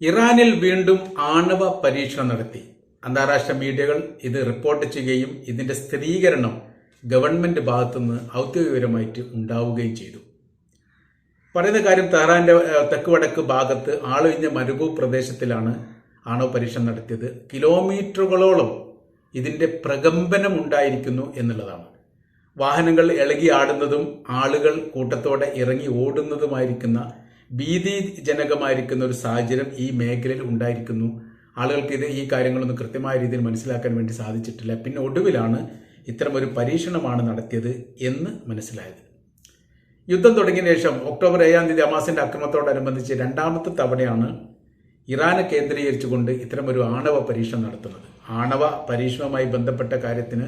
ഇറാനിൽ വീണ്ടും ആണവ പരീക്ഷണം നടത്തി. അന്താരാഷ്ട്ര മീഡിയകൾ ഇത് റിപ്പോർട്ട് ചെയ്യുകയും ഇതിന്റെ സ്ഥിരീകരണം ഗവൺമെന്റ് ഭാഗത്തുനിന്ന് ഔദ്യോഗികപരമായിട്ട് ഉണ്ടാവുകയും ചെയ്തു. പറയുന്ന കാര്യം തെഹ്റാന്റെ തെക്ക് വടക്ക് ഭാഗത്ത് ആളൊഴിഞ്ഞ മരുഭൂ പ്രദേശത്തിലാണ് ആണവ പരീക്ഷണം നടത്തിയത്. കിലോമീറ്ററുകളോളം ഇതിന്റെ പ്രകമ്പനം ഉണ്ടായിരിക്കുന്നു എന്നുള്ളതാണ്. വാഹനങ്ങൾ ഇളകി ആടുന്നതും ആളുകൾ കൂട്ടത്തോടെ ഇറങ്ങി ഓടുന്നതുമായിരിക്കുന്ന ഭീതിജനകമായിരിക്കുന്ന ഒരു സാഹചര്യം ഈ മേഖലയിൽ ഉണ്ടായിരിക്കുന്നു. ആളുകൾക്ക് ഇത് ഈ കാര്യങ്ങളൊന്നും കൃത്യമായ രീതിയിൽ മനസ്സിലാക്കാൻ വേണ്ടി സാധിച്ചിട്ടില്ല. പിന്നെ ഒടുവിലാണ് ഇത്തരം ഒരു പരീക്ഷണമാണ് നടത്തിയത് എന്ന് മനസ്സിലായത്. യുദ്ധം തുടങ്ങിയ ശേഷം ഒക്ടോബർ ഏഴാം തീയതി അമാസിന്റെ അക്രമത്തോടനുബന്ധിച്ച് രണ്ടാമത്തെ തവണയാണ് ഇറാനെ കേന്ദ്രീകരിച്ചുകൊണ്ട് ഇത്തരമൊരു ആണവ പരീക്ഷണം നടത്തുന്നത്. ആണവ പരീക്ഷണവുമായി ബന്ധപ്പെട്ട കാര്യത്തിന്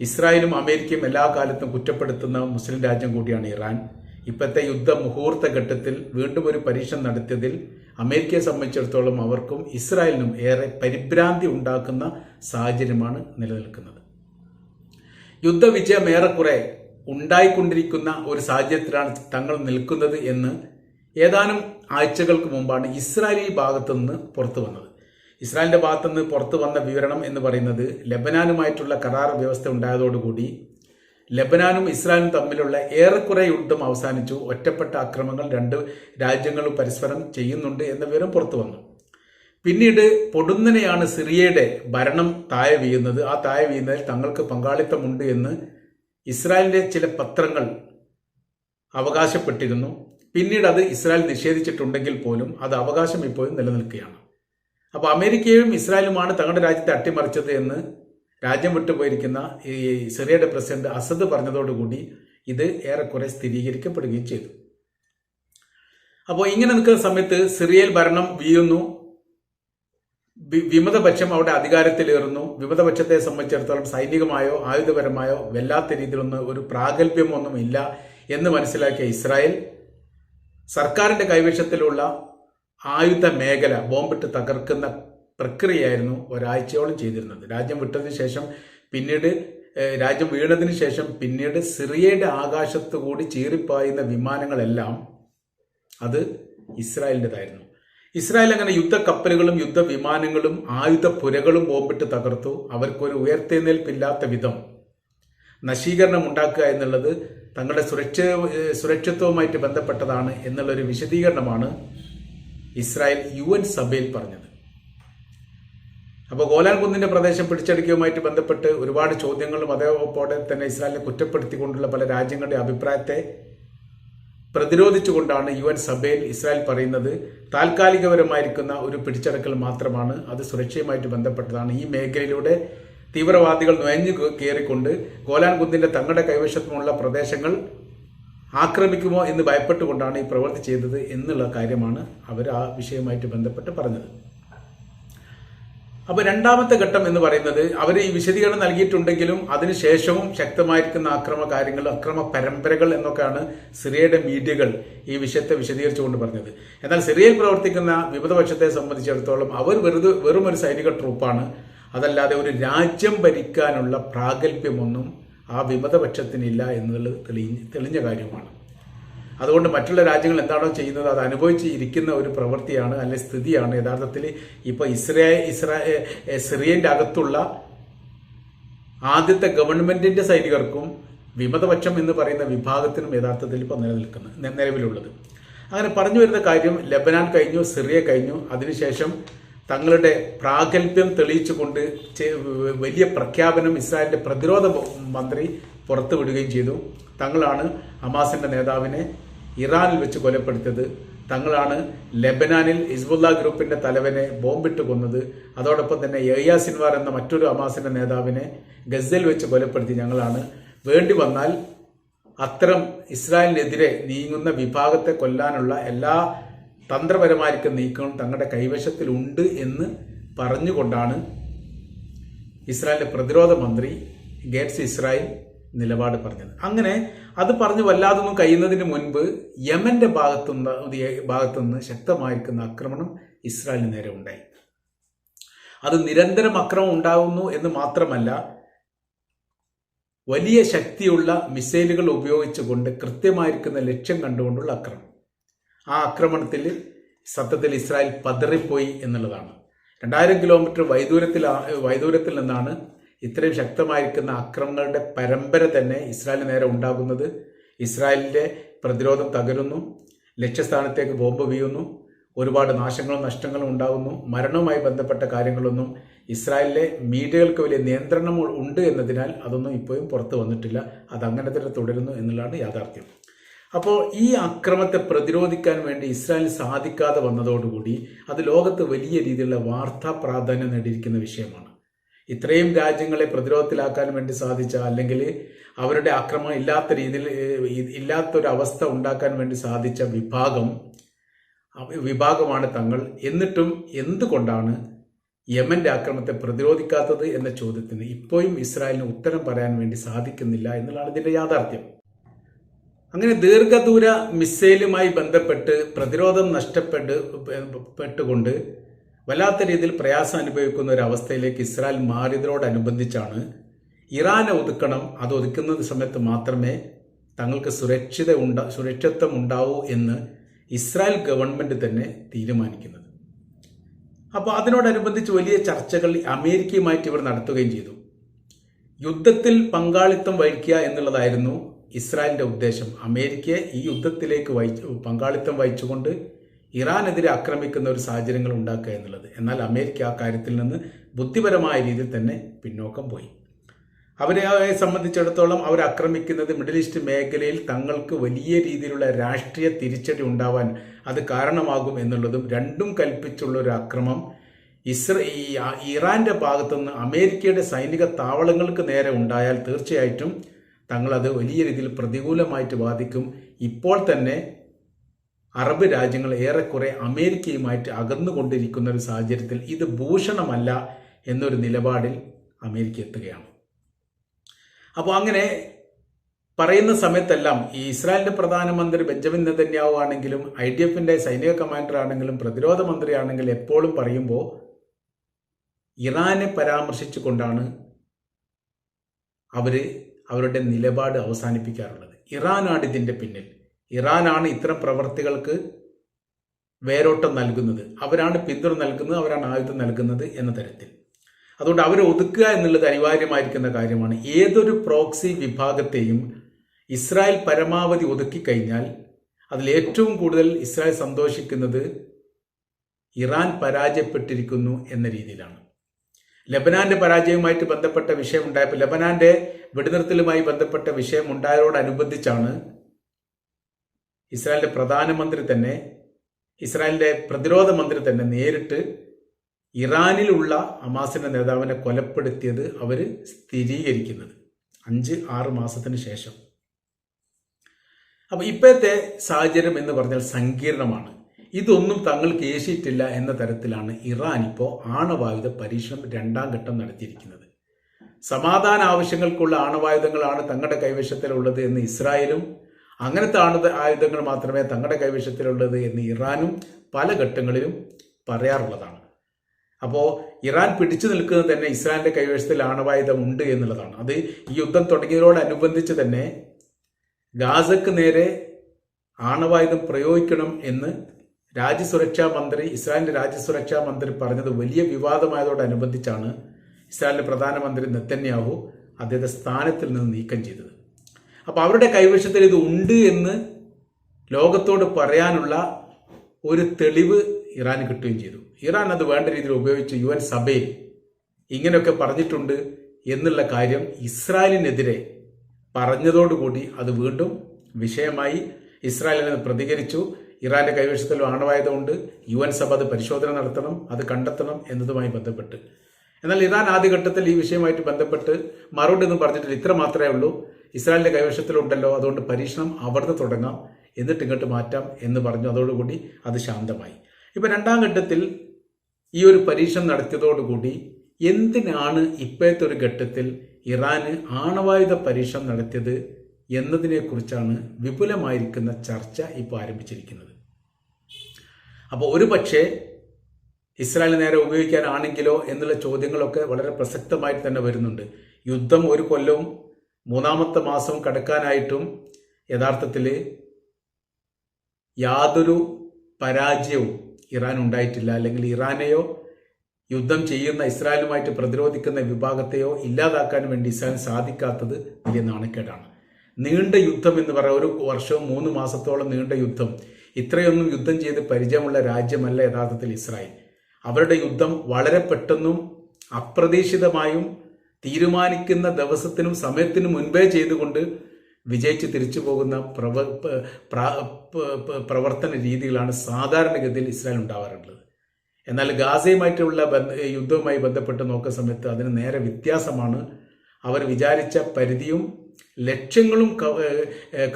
ഇസ്രായേലും അമേരിക്കയും എല്ലാ കാലത്തും കുറ്റപ്പെടുത്തുന്ന മുസ്ലിം രാജ്യം കൂടിയാണ് ഇറാൻ. ഇപ്പോഴത്തെ യുദ്ധ മുഹൂർത്ത ഘട്ടത്തിൽ വീണ്ടും ഒരു പരീക്ഷണം നടത്തിയതിൽ അമേരിക്കയെ സംബന്ധിച്ചിടത്തോളം അവർക്കും ഇസ്രായേലിനും ഏറെ പരിഭ്രാന്തി ഉണ്ടാക്കുന്ന സാഹചര്യമാണ് നിലനിൽക്കുന്നത്. യുദ്ധവിജയം ഏറെക്കുറെ ഉണ്ടായിക്കൊണ്ടിരിക്കുന്ന ഒരു സാഹചര്യത്തിലാണ് തങ്ങൾ നിൽക്കുന്നത് എന്ന് ഏതാനും ആഴ്ചകൾക്ക് മുമ്പാണ് ഇസ്രായേലി ഭാഗത്തു നിന്ന് പുറത്തു വന്നത്. ഇസ്രായേലിന്റെ ഭാഗത്തുനിന്ന് പുറത്തു വന്ന വിവരണം എന്ന് പറയുന്നത് ലബനാനുമായിട്ടുള്ള കരാർ വ്യവസ്ഥ ഉണ്ടായതോടുകൂടി ലബനാനും ഇസ്രായേലും തമ്മിലുള്ള ഏറെക്കുറെ യുദ്ധം അവസാനിച്ചു. ഒറ്റപ്പെട്ട അക്രമങ്ങൾ രണ്ട് രാജ്യങ്ങളും പരസ്പരം ചെയ്യുന്നുണ്ട് എന്ന വിവരം പുറത്തു വന്നു. പിന്നീട് പൊടുന്നനെയാണ് സിറിയയുടെ ഭരണം താഴെ വീഴുന്നത്. ആ താഴെ വീഴുന്നതിൽ തങ്ങൾക്ക് പങ്കാളിത്തമുണ്ട് എന്ന് ഇസ്രായേലിന്റെ ചില പത്രങ്ങൾ അവകാശപ്പെട്ടിരുന്നു. പിന്നീട് അത് ഇസ്രായേൽ നിഷേധിച്ചിട്ടുണ്ടെങ്കിൽ പോലും അത് അവകാശം ഇപ്പോഴും നിലനിൽക്കുകയാണ്. അപ്പോൾ അമേരിക്കയും ഇസ്രായേലുമാണ് തങ്ങളുടെ രാജ്യത്തെ അട്ടിമറിച്ചത് എന്ന് രാജ്യം വിട്ടുപോയിരിക്കുന്ന ഈ സിറിയയുടെ പ്രസിഡന്റ് അസദ് പറഞ്ഞതോടുകൂടി ഇത് ഏറെക്കുറെ സ്ഥിരീകരിക്കപ്പെടുകയും ചെയ്തു. അപ്പോൾ ഇങ്ങനെ നിൽക്കുന്ന സമയത്ത് സിറിയയിൽ ഭരണം വീഴുന്നു വിമതപക്ഷം അവിടെ അധികാരത്തിലേറുന്നു. വിമതപക്ഷത്തെ സംബന്ധിച്ചിടത്തോളം സൈനികമായോ ആയുധപരമായോ വല്ലാത്ത രീതിയിലൊന്നും ഒരു പ്രാഗൽഭ്യമൊന്നും ഇല്ല എന്ന് മനസ്സിലാക്കിയ ഇസ്രായേൽ സർക്കാരിന്റെ കൈവശത്തിലുള്ള ആയുധ മേഖല ബോംബിട്ട് തകർക്കുന്ന പ്രക്രിയയായിരുന്നു ഒരാഴ്ചയോളം ചെയ്തിരുന്നത്. രാജ്യം വിട്ടതിന് ശേഷം പിന്നീട് രാജ്യം വീണതിന് ശേഷം പിന്നീട് സിറിയയുടെ ആകാശത്തു കൂടി ചീറിപ്പായുന്ന വിമാനങ്ങളെല്ലാം അത് ഇസ്രായേലിന്റെതായിരുന്നു. ഇസ്രായേൽ അങ്ങനെ യുദ്ധ കപ്പലുകളും യുദ്ധ വിമാനങ്ങളും ആയുധ പുരകളും ബോംബിട്ട് തകർത്തു. അവർക്കൊരു ഉയർത്തെഴുന്നേൽപ്പില്ലാത്ത വിധം നശീകരണം ഉണ്ടാക്കുക എന്നുള്ളത് തങ്ങളുടെ സുരക്ഷ സുരക്ഷിത്വവുമായിട്ട് ബന്ധപ്പെട്ടതാണ് എന്നുള്ളൊരു വിശദീകരണമാണ് ഇസ്രായേൽ യു എൻ സഭയിൽ പറഞ്ഞത്. അപ്പോൾ ഗോലാൻ കുന്നിന്റെ പ്രദേശം പിടിച്ചെടുക്കുകയുമായിട്ട് ബന്ധപ്പെട്ട് ഒരുപാട് ചോദ്യങ്ങളും അതേപോലെ തന്നെ ഇസ്രായേലിനെ കുറ്റപ്പെടുത്തിക്കൊണ്ടുള്ള പല രാജ്യങ്ങളുടെ അഭിപ്രായത്തെ പ്രതിരോധിച്ചുകൊണ്ടാണ് യു എൻ സഭയിൽ ഇസ്രായേൽ പറയുന്നത്. താൽക്കാലികപരമായിരിക്കുന്ന ഒരു പിടിച്ചടക്കൽ മാത്രമാണ് അത് സുരക്ഷയുമായിട്ട് ബന്ധപ്പെട്ടതാണ്. ഈ മേഖലയിലൂടെ തീവ്രവാദികൾ നുഴഞ്ഞു കയറിക്കൊണ്ട് ഗോലാൻ കുന്നിന്റെ തങ്ങളുടെ കൈവശത്തുമുള്ള പ്രദേശങ്ങൾ ആക്രമിക്കുമോ എന്ന് ഭയപ്പെട്ടുകൊണ്ടാണ് ഈ പ്രവൃത്തി ചെയ്തത് എന്നുള്ള കാര്യമാണ് അവർ ആ വിഷയവുമായിട്ട് ബന്ധപ്പെട്ട് പറഞ്ഞത്. അപ്പൊ രണ്ടാമത്തെ ഘട്ടം എന്ന് പറയുന്നത് അവർ ഈ വിശദീകരണം നൽകിയിട്ടുണ്ടെങ്കിലും അതിനുശേഷവും ശക്തമായിരിക്കുന്ന അക്രമ കാര്യങ്ങൾ അക്രമ പരമ്പരകൾ എന്നൊക്കെയാണ് സിറിയയുടെ മീഡിയകൾ ഈ വിഷയത്തെ വിശദീകരിച്ചുകൊണ്ട് പറഞ്ഞത്. എന്നാൽ സിറിയയിൽ പ്രവർത്തിക്കുന്ന വിമതപക്ഷത്തെ സംബന്ധിച്ചിടത്തോളം അവർ വെറുതെ വെറും ഒരു സൈനിക ട്രൂപ്പാണ്. അതല്ലാതെ ഒരു രാജ്യം ഭരിക്കാനുള്ള പ്രാഗൽഭ്യമൊന്നും ആ വിമതപക്ഷത്തിനില്ല എന്നുള്ളത് തെളിഞ്ഞ തെളിഞ്ഞ കാര്യമാണ്. അതുകൊണ്ട് മറ്റുള്ള രാജ്യങ്ങൾ എന്താണോ ചെയ്യുന്നത് അത് അനുഭവിച്ച് ഇരിക്കുന്ന ഒരു പ്രവൃത്തിയാണ് അല്ലെ സ്ഥിതിയാണ്. യഥാർത്ഥത്തിൽ ഇപ്പോൾ ഇസ്രായേൽ ഇസ്രായേൽ സിറിയന്റെ അകത്തുള്ള ആദ്യത്തെ ഗവൺമെന്റിന്റെ സൈനികർക്കും വിമതപക്ഷം എന്ന് പറയുന്ന വിഭാഗത്തിനും യഥാർത്ഥത്തിൽ ഇപ്പോൾ നിലനിൽക്കുന്നത് നിലവിലുള്ളത്. അങ്ങനെ പറഞ്ഞു വരുന്ന കാര്യം ലബനാൻ കഴിഞ്ഞു സിറിയ കഴിഞ്ഞു. അതിനുശേഷം തങ്ങളുടെ പ്രാഗൽഭ്യം തെളിയിച്ചുകൊണ്ട് വലിയ പ്രഖ്യാപനം ഇസ്രായേലിന്റെ പ്രതിരോധ മന്ത്രി പുറത്തുവിടുകയും ചെയ്തു. തങ്ങളാണ് ഹമാസിന്റെ നേതാവിനെ ഇറാനിൽ വെച്ച് കൊലപ്പെടുത്തിയത്. തങ്ങളാണ് ലെബനാനിൽ ഹിസ്ബുല്ല ഗ്രൂപ്പിന്റെ തലവനെ ബോംബിട്ട് കൊന്നത്. അതോടൊപ്പം തന്നെ യഹ്യ സിൻവാർ എന്ന മറ്റൊരു ഹമാസിന്റെ നേതാവിനെ ഗസയിൽ വെച്ച് കൊലപ്പെടുത്തി ഞങ്ങളാണ്. വേണ്ടി വന്നാൽ അത്തരം ഇസ്രായേലിനെതിരെ നീങ്ങുന്ന വിഭാഗത്തെ കൊല്ലാനുള്ള എല്ലാ തന്ത്രപരമായിരിക്കും നീക്കവും തങ്ങളുടെ കൈവശത്തിലുണ്ട് എന്ന് പറഞ്ഞുകൊണ്ടാണ് ഇസ്രായേലിന്റെ പ്രതിരോധ മന്ത്രി ഗേറ്റ്സ് ഇസ്രായേൽ നിലപാട് പറഞ്ഞത്. അങ്ങനെ അത് പറഞ്ഞ് വല്ലാതൊന്നും കഴിയുന്നതിന് മുൻപ് യമന്റെ ഭാഗത്തുനിന്ന് ഭാഗത്തുനിന്ന് ശക്തമായിരിക്കുന്ന ആക്രമണം ഇസ്രായേലിന് നേരെ ഉണ്ടായി. അത് നിരന്തരം അക്രമം ഉണ്ടാകുന്നു എന്ന് മാത്രമല്ല വലിയ ശക്തിയുള്ള മിസൈലുകൾ ഉപയോഗിച്ചുകൊണ്ട് കൃത്യമായിരിക്കുന്ന ലക്ഷ്യം കണ്ടുകൊണ്ടുള്ള ആക്രമണം ആ ആക്രമണത്തിൽ സത്യത്തിൽ ഇസ്രായേൽ പതറിപ്പോയി എന്നുള്ളതാണ്. രണ്ടായിരം കിലോമീറ്റർ വൈദൂരത്തിൽ വൈദൂരത്തിൽ നിന്നാണ് ഇത്രയും ശക്തമായിരിക്കുന്ന അക്രമങ്ങളുടെ പരമ്പര തന്നെ ഇസ്രായേലിന് നേരെ ഉണ്ടാകുന്നത്. ഇസ്രായേലിന്റെ പ്രതിരോധം തകരുന്നു. ലക്ഷ്യസ്ഥാനത്തേക്ക് ബോംബ് വീഴുന്നു. ഒരുപാട് നാശങ്ങളും നഷ്ടങ്ങളും ഉണ്ടാകുന്നു. മരണവുമായി ബന്ധപ്പെട്ട കാര്യങ്ങളൊന്നും ഇസ്രായേലിലെ മീഡിയകൾക്ക് വലിയ നിയന്ത്രണം ഉണ്ട് എന്നതിനാൽ അതൊന്നും ഇപ്പോഴും പുറത്തു വന്നിട്ടില്ല. അത് അങ്ങനെ തന്നെ തുടരുന്നു എന്നുള്ളതാണ് യാഥാർത്ഥ്യം. അപ്പോൾ ഈ അക്രമത്തെ പ്രതിരോധിക്കാൻ വേണ്ടി ഇസ്രായേൽ സാധിക്കാതെ വന്നതോടുകൂടി അത് ലോകത്ത് വലിയ രീതിയിലുള്ള വാർത്താ പ്രാധാന്യം നേടിയിരിക്കുന്ന വിഷയമാണ്. ഇത്രയും രാജ്യങ്ങളെ പ്രതിരോധത്തിലാക്കാൻ വേണ്ടി സാധിച്ച അല്ലെങ്കിൽ അവരുടെ ആക്രമണം ഇല്ലാത്ത രീതിയിൽ ഇല്ലാത്തൊരു അവസ്ഥ ഉണ്ടാക്കാൻ വേണ്ടി സാധിച്ച വിഭാഗം വിഭാഗമാണ് തങ്ങൾ. എന്നിട്ടും എന്തുകൊണ്ടാണ് യമന്റെ ആക്രമണത്തെ പ്രതിരോധിക്കാത്തത് എന്ന ചോദ്യത്തിന് ഇപ്പോഴും ഇസ്രായേലിന് ഉത്തരം പറയാൻ വേണ്ടി സാധിക്കുന്നില്ല എന്നുള്ളതാണ് ഇതിന്റെ യാഥാർത്ഥ്യം. അങ്ങനെ ദീർഘദൂര മിസൈലുമായി ബന്ധപ്പെട്ട് പ്രതിരോധം നഷ്ടപ്പെട്ട് പെട്ടുകൊണ്ട് വല്ലാത്ത രീതിയിൽ പ്രയാസം അനുഭവിക്കുന്ന ഒരു അവസ്ഥയിലേക്ക് ഇസ്രായേൽ മാറിയതിനോടനുബന്ധിച്ചാണ് ഇറാനെ ഒതുക്കണം അത് ഒതുക്കുന്ന സമയത്ത് മാത്രമേ തങ്ങൾക്ക് സുരക്ഷിത ഉണ്ടാ സുരക്ഷിതത്വം ഉണ്ടാവൂ എന്ന് ഇസ്രായേൽ ഗവൺമെന്റ് തന്നെ തീരുമാനിക്കുന്നത്. അപ്പോൾ അതിനോടനുബന്ധിച്ച് വലിയ ചർച്ചകൾ അമേരിക്കയുമായിട്ട് ഇവർ നടത്തുകയും ചെയ്തു. യുദ്ധത്തിൽ പങ്കാളിത്തം വഹിക്കുക എന്നുള്ളതായിരുന്നു ഇസ്രായേലിന്റെ ഉദ്ദേശം. അമേരിക്കയെ ഈ യുദ്ധത്തിലേക്ക് വഹിച്ചു പങ്കാളിത്തം വഹിച്ചുകൊണ്ട് ഇറാനെതിരെ ആക്രമിക്കുന്ന ഒരു സാഹചര്യങ്ങൾ ഉണ്ടാക്കുക എന്നുള്ളത്. എന്നാൽ അമേരിക്ക ആ കാര്യത്തിൽ നിന്ന് ബുദ്ധിപരമായ രീതിയിൽ തന്നെ പിന്നോക്കം പോയി. അവരെ സംബന്ധിച്ചിടത്തോളം അവർ ആക്രമിക്കുന്നത് മിഡിൽ ഈസ്റ്റ് മേഖലയിൽ തങ്ങൾക്ക് വലിയ രീതിയിലുള്ള രാഷ്ട്രീയ തിരിച്ചടി ഉണ്ടാവാൻ അത് കാരണമാകും എന്നുള്ളതും രണ്ടും കൽപ്പിച്ചുള്ള ഒരു അക്രമം ഇസ്രേ ഇറാന്റെ ഭാഗത്തുനിന്ന് അമേരിക്കയുടെ സൈനിക താവളങ്ങൾക്ക് നേരെ ഉണ്ടായാൽ തീർച്ചയായിട്ടും തങ്ങളത് വലിയ രീതിയിൽ പ്രതികൂലമായിട്ട് ബാധിക്കും. ഇപ്പോൾ തന്നെ അറബ് രാജ്യങ്ങൾ ഏറെക്കുറെ അമേരിക്കയുമായിട്ട് അകന്നുകൊണ്ടിരിക്കുന്ന ഒരു സാഹചര്യത്തിൽ ഇത് ഭൂഷണമല്ല എന്നൊരു നിലപാടിൽ അമേരിക്ക എത്തുകയാണ്. അപ്പോൾ അങ്ങനെ പറയുന്ന സമയത്തെല്ലാം ഈ ഇസ്രായേലിന്റെ പ്രധാനമന്ത്രി ബെഞ്ചമിൻ നെതന്യാവു ആണെങ്കിലും ഐ ഡി എഫിന്റെ സൈനിക കമാൻഡർ ആണെങ്കിലും പ്രതിരോധ മന്ത്രി ആണെങ്കിലും എപ്പോഴും പറയുമ്പോൾ ഇറാനെ പരാമർശിച്ചുകൊണ്ടാണ് അവർ അവരുടെ നിലപാട് അവസാനിപ്പിക്കാറുള്ളത്. ഇറാനാണ് ഇതിന്റെ പിന്നിൽ. ഇറാനാണ് ഇത്തരം പ്രവർത്തികൾക്ക് വേരോട്ടം നൽകുന്നത്. അവരാണ് പിന്തുണ നൽകുന്നത് അവരാണ് ആയുധം നൽകുന്നത് എന്ന തരത്തിൽ. അതുകൊണ്ട് അവരെ ഒതുക്കുക എന്നുള്ളത് അനിവാര്യമായിരിക്കുന്ന കാര്യമാണ്. ഏതൊരു പ്രോക്സി വിഭാഗത്തെയും ഇസ്രായേൽ പരമാവധി ഒതുക്കി കഴിഞ്ഞാൽ അതിൽ ഏറ്റവും കൂടുതൽ ഇസ്രായേൽ സന്തോഷിക്കുന്നത് ഇറാൻ പരാജയപ്പെട്ടിരിക്കുന്നു എന്ന രീതിയിലാണ്. ലബനാന്റെ പരാജയവുമായിട്ട് ബന്ധപ്പെട്ട വിഷയം ഉണ്ടായപ്പോൾ ലബനാന്റെ വെടിനിർത്തലുമായി ബന്ധപ്പെട്ട വിഷയം ഉണ്ടായതോടനുബന്ധിച്ചാണ് ഇസ്രായേലിന്റെ പ്രധാനമന്ത്രി തന്നെ ഇസ്രായേലിന്റെ പ്രതിരോധ മന്ത്രി തന്നെ നേരിട്ട് ഇറാനിലുള്ള ഹമാസിന്റെ നേതാവിനെ കൊലപ്പെടുത്തിയത് അവർ സ്ഥിരീകരിക്കുന്നത്. അഞ്ച് ആറ് മാസത്തിന് ശേഷം. അപ്പൊ ഇപ്പോഴത്തെ സാഹചര്യം എന്ന് പറഞ്ഞാൽ സങ്കീർണമാണ്. ഇതൊന്നും തങ്ങൾക്ക് ഏശിയിട്ടില്ല എന്ന തരത്തിലാണ് ഇറാൻ ഇപ്പോൾ ആണവായുധ പരീക്ഷണം രണ്ടാം ഘട്ടം നടത്തിയിരിക്കുന്നത്. സമാധാന ആവശ്യങ്ങൾക്കുള്ള ആണവായുധങ്ങളാണ് തങ്ങളുടെ കൈവശത്തിലുള്ളത് എന്ന് ഇസ്രായേലും അങ്ങനത്തെ ആണുധ ആയുധങ്ങൾ മാത്രമേ തങ്ങളുടെ കൈവശത്തിലുള്ളത് എന്ന് ഇറാനും പല ഘട്ടങ്ങളിലും പറയാറുള്ളതാണ്. അപ്പോൾ ഇറാൻ പിടിച്ചു നിൽക്കുന്നത് തന്നെ ഇസ്രായേലിന്റെ കൈവശത്തിൽ ആണവായുധം ഉണ്ട് എന്നുള്ളതാണ്. അത് ഈ യുദ്ധം തുടങ്ങിയതോടനുബന്ധിച്ച് തന്നെ ഗാസക്ക് നേരെ ആണവായുധം പ്രയോഗിക്കണം എന്ന് രാജ്യസുരക്ഷാ മന്ത്രി ഇസ്രായേലിന്റെ രാജ്യസുരക്ഷാ മന്ത്രി പറഞ്ഞത് വലിയ വിവാദമായതോടനുബന്ധിച്ചാണ് ഇസ്രായേലിന്റെ പ്രധാനമന്ത്രി നെത്തന്യാഹു അദ്ദേഹത്തെ സ്ഥാനത്തിൽ നിന്ന് നീക്കം ചെയ്തത്. അപ്പോൾ അവരുടെ കൈവശത്തിൽ ഇത് ഉണ്ട് എന്ന് ലോകത്തോട് പറയാനുള്ള ഒരു തെളിവ് ഇറാന് കിട്ടുകയും ചെയ്തു. ഇറാൻ അത് വേണ്ട രീതിയിൽ ഉപയോഗിച്ച് യു എൻ സഭയിൽ ഇങ്ങനെയൊക്കെ പറഞ്ഞിട്ടുണ്ട് എന്നുള്ള കാര്യം ഇസ്രായേലിനെതിരെ പറഞ്ഞതോടുകൂടി അത് വീണ്ടും വിഷയമായി ഇസ്രായേലിനെ പ്രതികരിച്ചു. ഇറാന്റെ കൈവശത്തിൽ ആണവായുധമുണ്ട് യു എൻ സഭ അത് പരിശോധന നടത്തണം അത് കണ്ടെത്തണം എന്നതുമായി ബന്ധപ്പെട്ട്. എന്നാൽ ഇറാൻ ആദ്യഘട്ടത്തിൽ ഈ വിഷയമായിട്ട് ബന്ധപ്പെട്ട് മറുപടി ഒന്നും പറഞ്ഞിട്ടില്ല. ഇത്ര മാത്രമേ ഉള്ളൂ. ഇസ്രായേലിന്റെ കൈവശത്തിലുണ്ടല്ലോ അതുകൊണ്ട് പരീക്ഷണം അവിടുന്ന് തുടങ്ങാം എന്നിട്ട് ഇങ്ങോട്ട് മാറ്റാം എന്ന് പറഞ്ഞു. അതോടുകൂടി അത് ശാന്തമായി. ഇപ്പൊ രണ്ടാം ഘട്ടത്തിൽ ഈ ഒരു പരീക്ഷണം നടത്തിയതോടുകൂടി എന്തിനാണ് ഇപ്പോഴത്തെ ഒരു ഘട്ടത്തിൽ ഇറാന് ആണവായുധ പരീക്ഷണം നടത്തിയത് എന്നതിനെക്കുറിച്ചാണ് വിപുലമായിരിക്കുന്ന ചർച്ച ഇപ്പോൾ ആരംഭിച്ചിരിക്കുന്നത്. അപ്പോൾ ഒരു പക്ഷേ ഇസ്രായേലിന് നേരെ ഉപയോഗിക്കാനാണെങ്കിലോ എന്നുള്ള ചോദ്യങ്ങളൊക്കെ വളരെ പ്രസക്തമായിട്ട് തന്നെ വരുന്നുണ്ട്. യുദ്ധം ഒരു കൊല്ലവും മൂന്നാമത്തെ മാസം കടക്കാനായിട്ടും യഥാർത്ഥത്തിൽ യാതൊരു പരാജയവും ഇറാൻ ഉണ്ടായിട്ടില്ല. അല്ലെങ്കിൽ ഇറാനെയോ യുദ്ധം ചെയ്യുന്ന ഇസ്രായേലുമായിട്ട് പ്രതിരോധിക്കുന്ന വിഭാഗത്തെയോ ഇല്ലാതാക്കാൻ വേണ്ടി ഇസ്രായേൽ സാധിക്കാത്തത് വലിയ നാണക്കേടാണ്. നീണ്ട യുദ്ധം എന്ന് പറയുക ഒരു വർഷവും മൂന്ന് മാസത്തോളം നീണ്ട യുദ്ധം. ഇത്രയൊന്നും യുദ്ധം ചെയ്ത് പരിചയമുള്ള രാജ്യമല്ല യഥാർത്ഥത്തിൽ ഇസ്രായേൽ. അവരുടെ യുദ്ധം വളരെ പെട്ടെന്നും അപ്രതീക്ഷിതമായും തീരുമാനിക്കുന്ന ദിവസത്തിനും സമയത്തിനും മുൻപേ ചെയ്തുകൊണ്ട് വിജയിച്ച് തിരിച്ചു പോകുന്ന പ്രവ പ്രവർത്തന രീതികളാണ് സാധാരണഗതിയിൽ ഇസ്രായേൽ ഉണ്ടാവാറുള്ളത്. എന്നാൽ ഗാസയുമായിട്ടുള്ള യുദ്ധവുമായി ബന്ധപ്പെട്ട് നോക്കുന്ന സമയത്ത് അതിന് നേരെ വ്യത്യാസമാണ് അവർ വിചാരിച്ച പരിധിയും ലക്ഷ്യങ്ങളും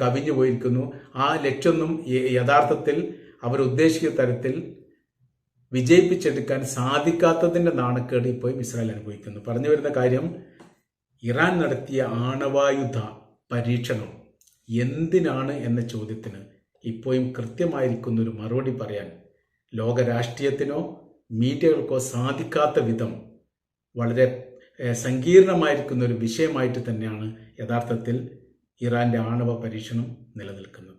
കവിഞ്ഞു പോയിരിക്കുന്നു ആ ലക്ഷ്യമൊന്നും യഥാർത്ഥത്തിൽ അവരുദ്ദേശിക്കുന്ന തരത്തിൽ വിജയിപ്പിച്ചെടുക്കാൻ സാധിക്കാത്തതിന്റെ നാണക്കേട് ഇപ്പോഴും ഇസ്രായേൽ അനുഭവിക്കുന്നു. പറഞ്ഞു വരുന്ന കാര്യം ഇറാൻ നടത്തിയ ആണവായുധ പരീക്ഷണം എന്തിനാണ് എന്ന ചോദ്യത്തിന് ഇപ്പോഴും കൃത്യമായിരിക്കുന്ന ഒരു മറുപടി പറയാൻ ലോക രാഷ്ട്രീയത്തിനോ മീഡിയകൾക്കോ സാധിക്കാത്ത വിധം വളരെ സങ്കീർണമായിരിക്കുന്ന ഒരു വിഷയമായിട്ട് തന്നെയാണ് യഥാർത്ഥത്തിൽ ഇറാന്റെ ആണവ പരീക്ഷണം നിലനിൽക്കുന്നത്.